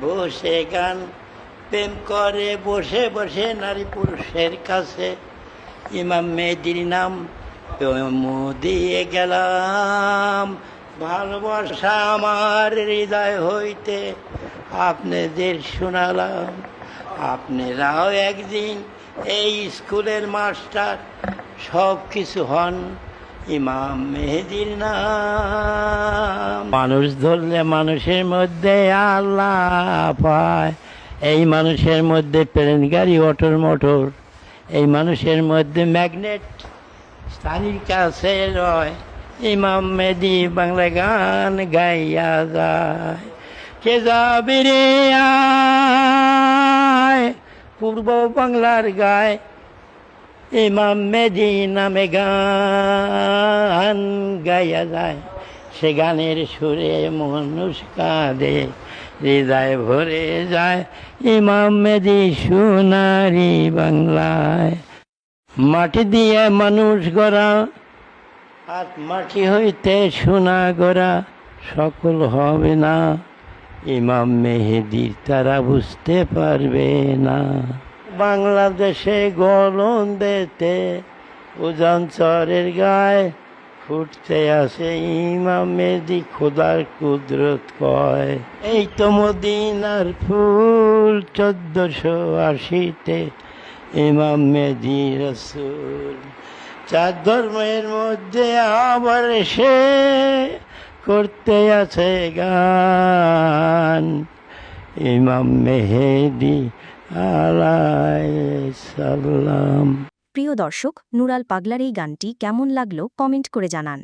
বসে গান প্রেম করে, বসে বসে নারী পুরুষের কাছে। ইমাম মেহেদির নাম দিয়ে গেলাম। ভালোবাসা আমার হৃদয় হইতে আপনাদের শোনালাম। আপনারাও একদিন এই স্কুলের মাস্টার সব কিছু হন ইমাম মেহেদির নাম। মানুষ ধরলে মানুষের মধ্যে আল্লাহ পায় এই মানুষের মধ্যে প্লেন গাড়ি অটোর মোটর। এই মানুষের মধ্যে ম্যাগনেট স্থানীর কাছে রয় ইমাম মেদি বাংলা গান গাইয়া যায়। কে যাবে রে পূর্ব বাংলার গায় ইমাম মেদি নামে গান গাইয়া যায়। সে গানের সুরে মানুষ কাঁদে হৃদয় ভরে যায় ইমাম মেদি সোনারি বাংলায়। মাটি দিয়ে মানুষ গড়া, আর মাটি হইতে সোনা গড়া সকল হবে না। ইমাম মেহেদির তারা বুঝতে পারবে না। বাংলাদেশে গলন দেতে উজান চরের গায়ে ফুটতে আসে, ইমাম মেহেদি খোদার কুদরত কয়, এই তো মদিনার ফুল চোদ্দশো আশিতে ইমাম মেহেদি রসুল। চার ধর্মের মধ্যে আবার সে করতে আছে গান। ইমাম মেহেদি আলাই সাল্লাম প্রিয় দর্শক নুরাল পাগলার এই গানটি কেমন লাগল কমেন্ট করে জানান।